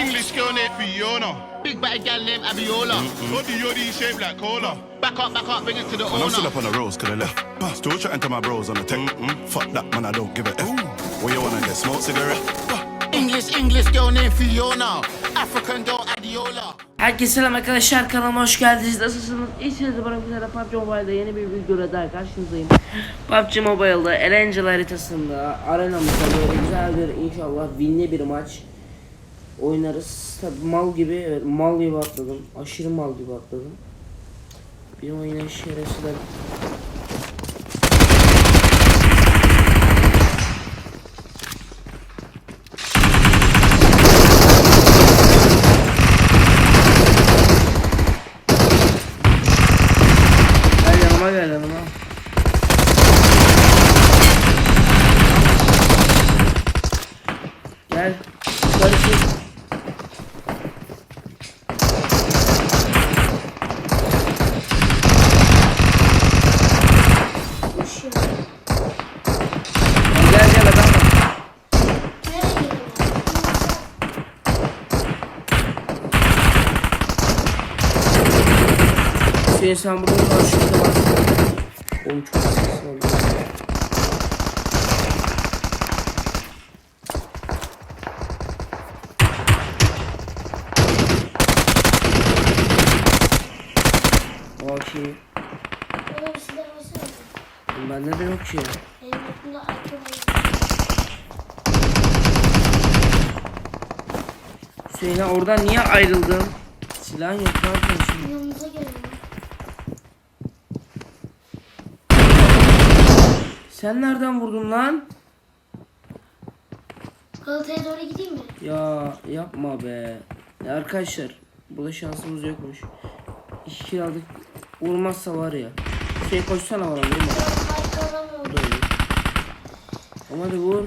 English girl named Fiona. Big bad gal named Abiola. Body yoddy shaped like cola. Back up, back up, bring it to the Man, I'm still owner. up on the roads, could I left. Still chatting to my bros on the tech. Fuck that, man, I don't give a F. Where you wanna get smoke cigarette? English, English girl named Fiona. African girl Adiola. Herkese selam arkadaşlar kanalıma hoş geldiniz. Nasılsınız? İyisiniz bana güzel PUBG Mobile'da yeni bir videoda daha karşınızdayım. PUBG Mobile'da Erangel haritasında arenamızda böyle güzel bir inşallah winli bir maç oynarız. Tabi mal gibi evet mal gibi atladım. Aşırı mal gibi atladım. Bir oyuna şerefsizler Gel yanıma gel yanıma. Gel. Yukarı çık. Gel gel adam var. Hüseyin sen burada karşımda var. Oğlum çok ses oldu. Okey. Silah. Bende de yok ki. Hüseyin oradan niye ayrıldın? Silahın yok ne yapıyorsun? Yanımıza gelin. Sen nereden vurdun lan? Galata'ya doğru gideyim mi? Ya yapma be. Ya arkadaşlar burada şansımız yokmuş. İki kill aldık. Vurmazsa var ya. Şey koşsana bana vurma. Oldu. Böyle. Ama hadi vur.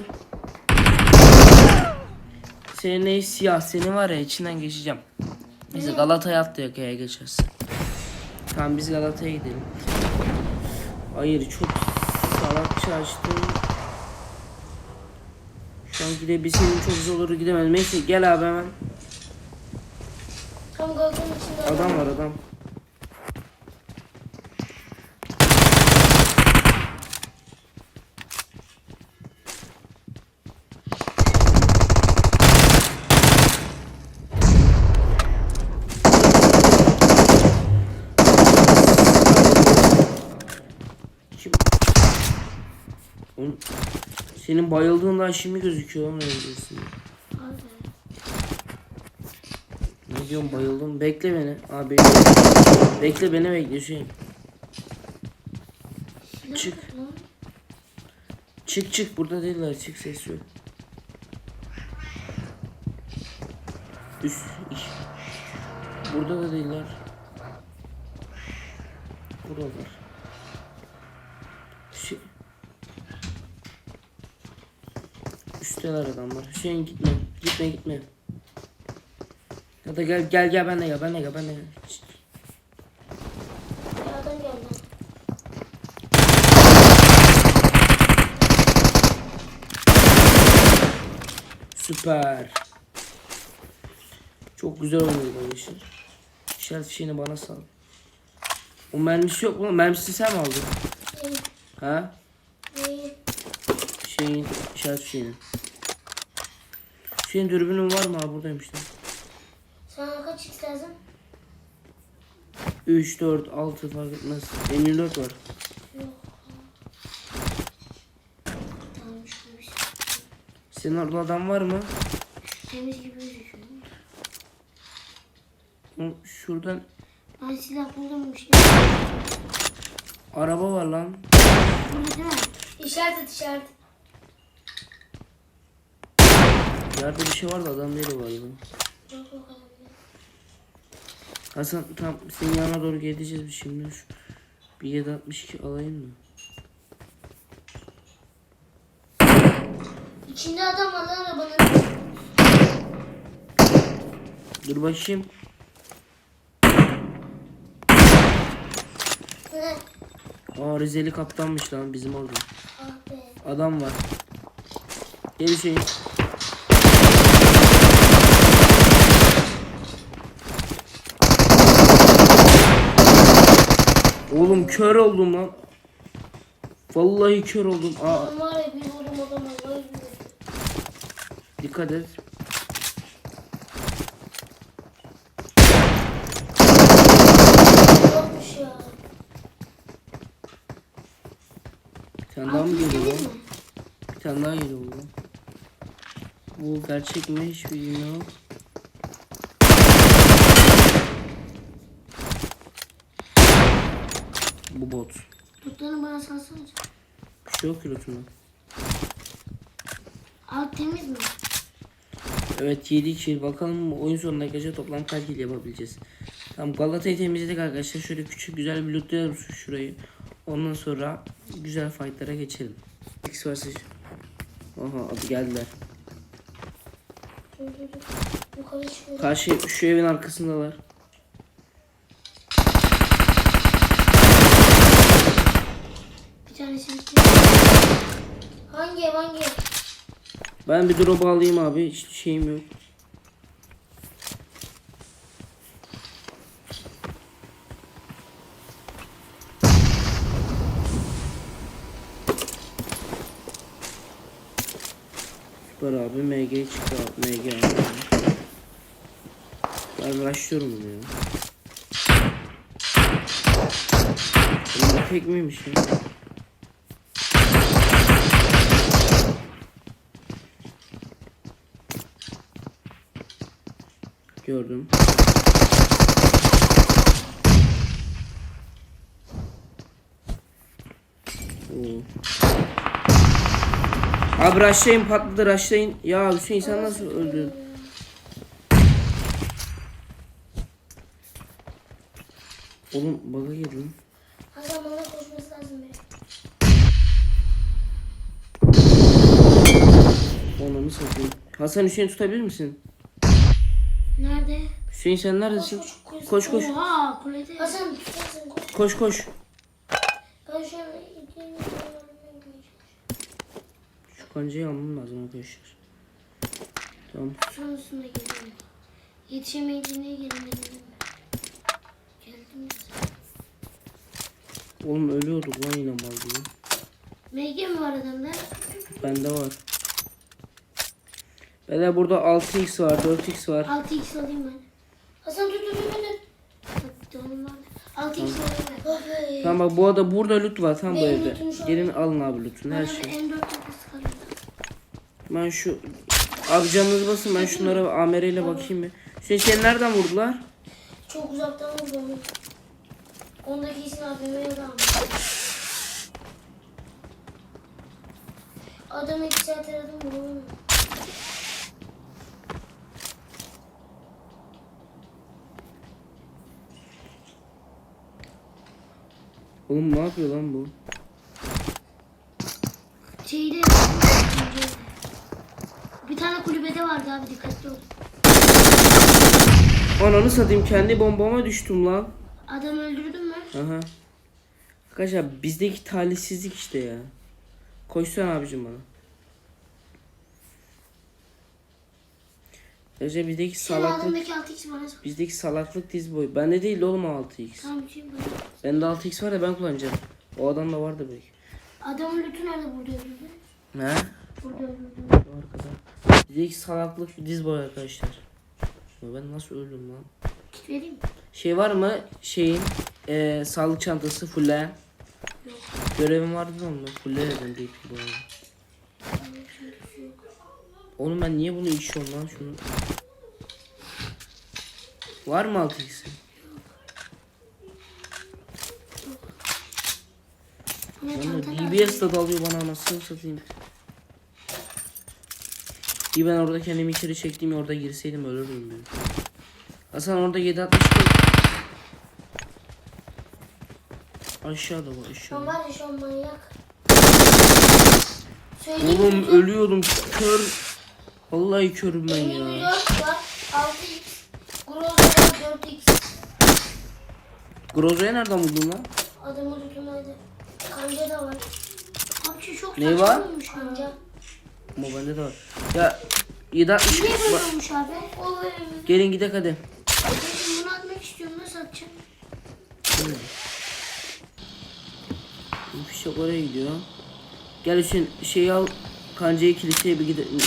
Senin ne siyah seni var ya içinden geçeceğim. Biz Galata'ya atlayak ya geçersin. Tamam biz Galata'ya gidelim. Hayır çok açtım. Şu an gidebilseydim çok zor olur gidemedim. Neyse gel abi hemen. Tam Galata'nın içinde Adam var adam. Senin bayıldığından şimdi gözüküyor ama? Abi. Ne diyorsun bayıldım. Bekle beni. Abi bekle beni bekle Hüseyin. Çık. Çık çık burada değiller çık ses yok. Üst. Burada da değiller. Buralar. Şey. Üstteler adamlar. Hüseyin gitme. Gitme gitme. Ya da gel gel gel ben de gel ben de gel ben de gel. Süper. Çok güzel oynuyor bu işi. İşaret fişeğini bana sal. O mermisi yok mu? Mermisi sen mi aldın? Neyi? Ha? Şeyin, işaret fişeğini. Şeyin dürbünün var mı? Ha buradaymış lan. Sana kaç x lazım? 3, 4, 6 fark etmez. 54 var. Şey. Senin orada adam var mı? Temiz gibi gözüküyor. Oğlum Şuradan Ben silah buldum işte. araba var lan. Burada değil mi? İşaret et işaret. Yerde bir şey var da adam değil o galiba. Hasan tam senin yanına doğru geleceğiz biz şimdi. Şu, bir 762 alayım mı? İçinde adam var lan arabanın. Dur bakayım. Ne? Aa Rizeli kaptanmış lan bizim orada. Ah be. Adam var. Gel Hüseyin. Oğlum kör oldum lan. Vallahi kör oldum. Aa Adam var ya bir dikkat et. Yokmuş ya. Bir tane daha mı geliyor Değil lan? mi? Bir tane daha geliyor lan. Bu gerçek mi? Hiç bilgim Bu bot. Tutlarını bana salsana. Bir şey yok ki lütfen. Alt temiz mi? Evet 7 kill. Bakalım oyun sonuna kadar toplam kaç kill yapabileceğiz. Tamam Galata'yı temizledik arkadaşlar. Şöyle küçük güzel bir lootlayalım şu şurayı. Ondan sonra güzel fightlara geçelim. X varsa... Aha abi geldiler. Karşı şu evin arkasındalar. Bir tanesi. Hangi ev hangi ev? Ben bir drop alayım abi. Hiç şeyim yok. Süper abi MG çıktı abi. MG abi. Ben rushlıyorum bunu ya. Oğlum bu tek miymiş ya? Gördüm. Oo. Abi rushlayın patladı rushlayın. Ya Hüseyin sen nasıl öldün? Oğlum bug'a girdim. Adam bana koşması lazım benim. Onu satayım. Hasan Hüseyin tutabilir misin? Nerede? Hüseyin sen neredesin? Koş koş. Oha kulede. Hasan tutarsın koş. Koş koş. Ben şu an kancayı almam lazım arkadaşlar. Tamam. Sonrasında geliyorum. Dedim ben. Geldim ya. Oğlum ölüyorduk lan yine mal gibi. MG mi var adamda? Bende var. Bende burada 6x var, 4x var. 6x alayım ben. Hasan dur dur dur dur. Bak canım var. 6x alayım ben. Oh. Tamam bak bu arada burada loot var tam bu Benim evde. lootum şu Gelin alın abi lootunu her Bana şey. bir M4 takası kalıyor. Ben şu abi canınızı basın ben şunlara AMR ile bakayım bir. Hüseyin seni nereden vurdular? Çok uzaktan vurdu onu. Ondaki isim AVM'ye kalmış. Adamı iki saat aradım bulamadım. Oğlum ne yapıyor lan bu? Şeyde bir tane kulübede vardı abi dikkatli ol. Ananı satayım kendi bombama düştüm lan. Adam öldürdün mü? Aha. Arkadaşlar bizdeki talihsizlik işte ya. Koşsana abicim bana. Arkadaşlar bizdeki Sen salaklık adamdaki 6x bana sor. bizdeki salaklık diz boyu. Bende değil de oğlum 6x. Tamam bir şey bana. Bende 6x var ya ben kullanacağım. O adam da vardı belki. Adamın lütü nerede burada öldürdü? Ne? Burada öldürdü. Arkada. Bizdeki salaklık diz boyu arkadaşlar. Ya ben nasıl öldüm lan? Kit vereyim mi? Şey var mı şeyin eee sağlık çantası fulle? Görevim vardı da onu fulle dedim büyük bir boyu. Oğlum ben niye bunu içiyorum lan şunu? Var mı 6x'i? Bana Ama çanta lazım. DBS de dalıyor bana anasını satayım. İyi ben orada kendimi içeri çektiğim orada girseydim ölürdüm ben. Hasan orada 760 Aşağıda var aşağıda. ya şu an manyak. Söyleyeyim Oğlum mi? ölüyordum kör. Vallahi körüm ben ya. 24 var. 6x. Groza var 4x. Groza'ya nereden buldun lan? Adamın lütundaydı. Kanca da var. Abi çok Ne var? olmuş kanca. Ama bende de var. Ya 760 Niye böyle Bak, olmuş abi? O böyle. Gelin gidek hadi. Şimdi bunu atmak istiyorum nasıl atacağım? Çok oraya gidiyor. Gel Hüseyin şeyi al. Kancayı kiliseye bir gidelim.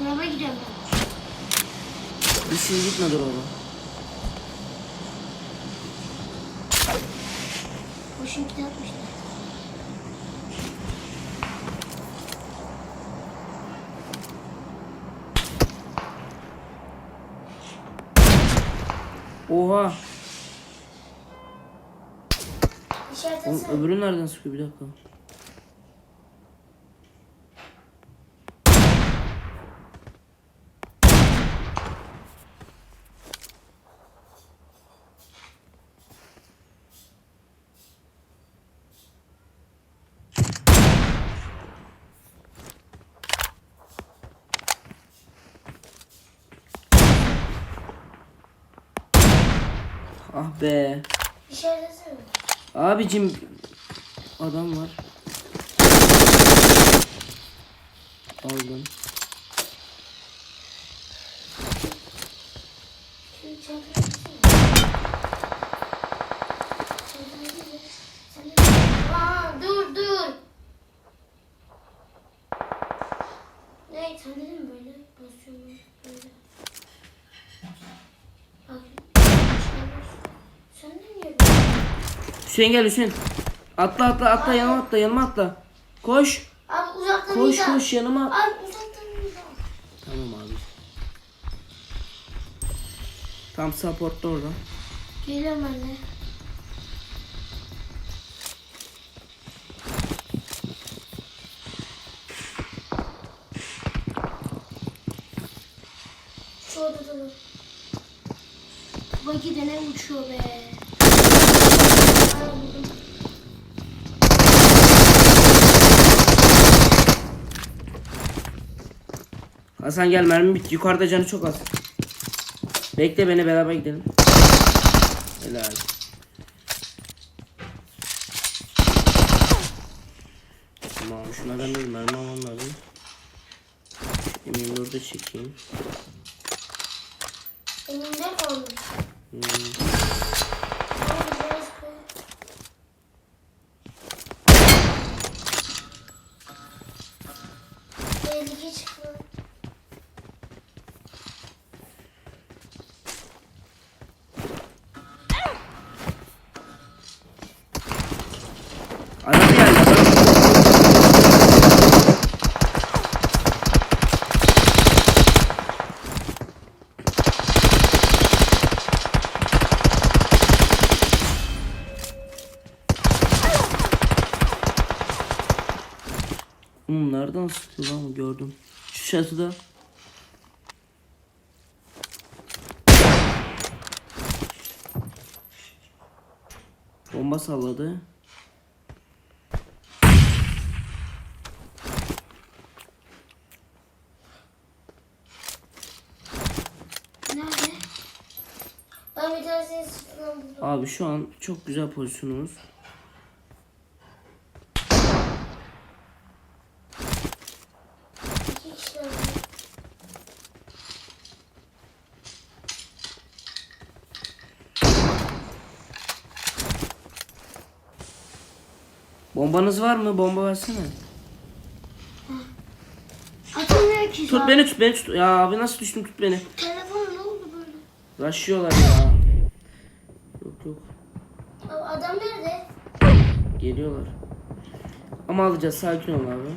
Dolaba gidiyorum ben. Bir şey gitme oğlum. Boşun kitap atmışlar. Oha. Oğlum, öbürü nereden sıkıyor bir dakika. Ah be. İşaret etsene. Abicim adam var. Aldım. Şu çantayı etsene. Çantayı etsene. Sen de- Aa, dur dur. Ne sen dedin mi böyle basıyorum böyle. Bak. Sen de niye böyle? Hüseyin gel Hüseyin. Atla atla atla yanıma atla yanıma atla. Koş. Abi uzaktan Koş iyi koş yanıma. Abi uzaktan iyi Tamam abi. Tam supportta orada. Geliyorum de. Şu odada dur. Bagi de ne uçuyor be. Hasan gel mermi bit. Yukarıda canı çok az. Bekle beni beraber gidelim. Helal. Tamam şunlardan bir mermi almam lazım. M24'de çekeyim. Elimde kalmış. Hmm. Şu çatıda. Bomba salladı. Nerede? Ben bir tanesini sırtından buldum. Abi şu an çok güzel pozisyonumuz. Bombanız var mı? Bomba versene. Atılmıyor ki Tut beni tut beni tut. Ya abi nasıl düştüm tut beni. Telefon ne oldu böyle? Rushlıyorlar ya. Yok yok. Abi adam nerede? Geliyorlar. Ama alacağız sakin ol abi.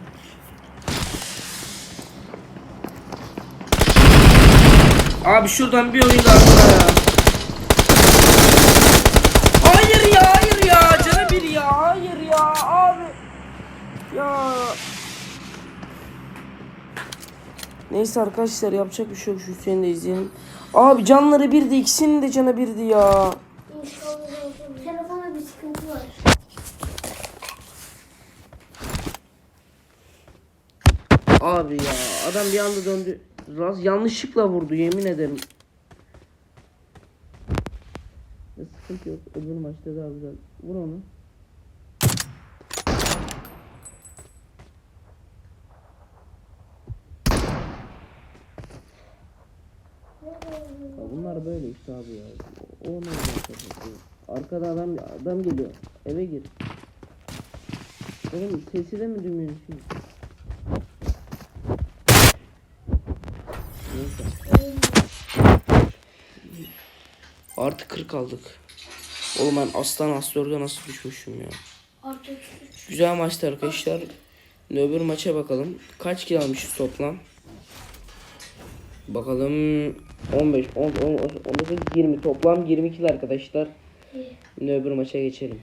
Abi şuradan bir oyun daha ya. Hayır ya hayır ya canım bir ya hayır ya abi. Ya. Neyse arkadaşlar yapacak bir şey yok şu Hüseyin'i de izleyelim. Abi canları birdi ikisinin de canı birdi ya. İnşallah olsun. Telefonda bir sıkıntı var. Abi ya adam bir anda döndü. Raz yanlışlıkla vurdu yemin ederim. Ya sıkıntı yok. Öbür maçta daha güzel. Vur onu. Ya bunlar böyle işte abi ya. O ne olacak? Arkada adam adam geliyor. Eve gir. Oğlum sesi de mi duymuyorsun? Neyse. Artı 40 aldık. Oğlum ben aslan astrolga nasıl düşmüşüm ya. Artık Güzel maçtı arkadaşlar. Öbür maça bakalım. Kaç kill almışız toplam? Bakalım 15, 10, 10, 19, 20 toplam 20 kill arkadaşlar. Şimdi öbür maça geçelim.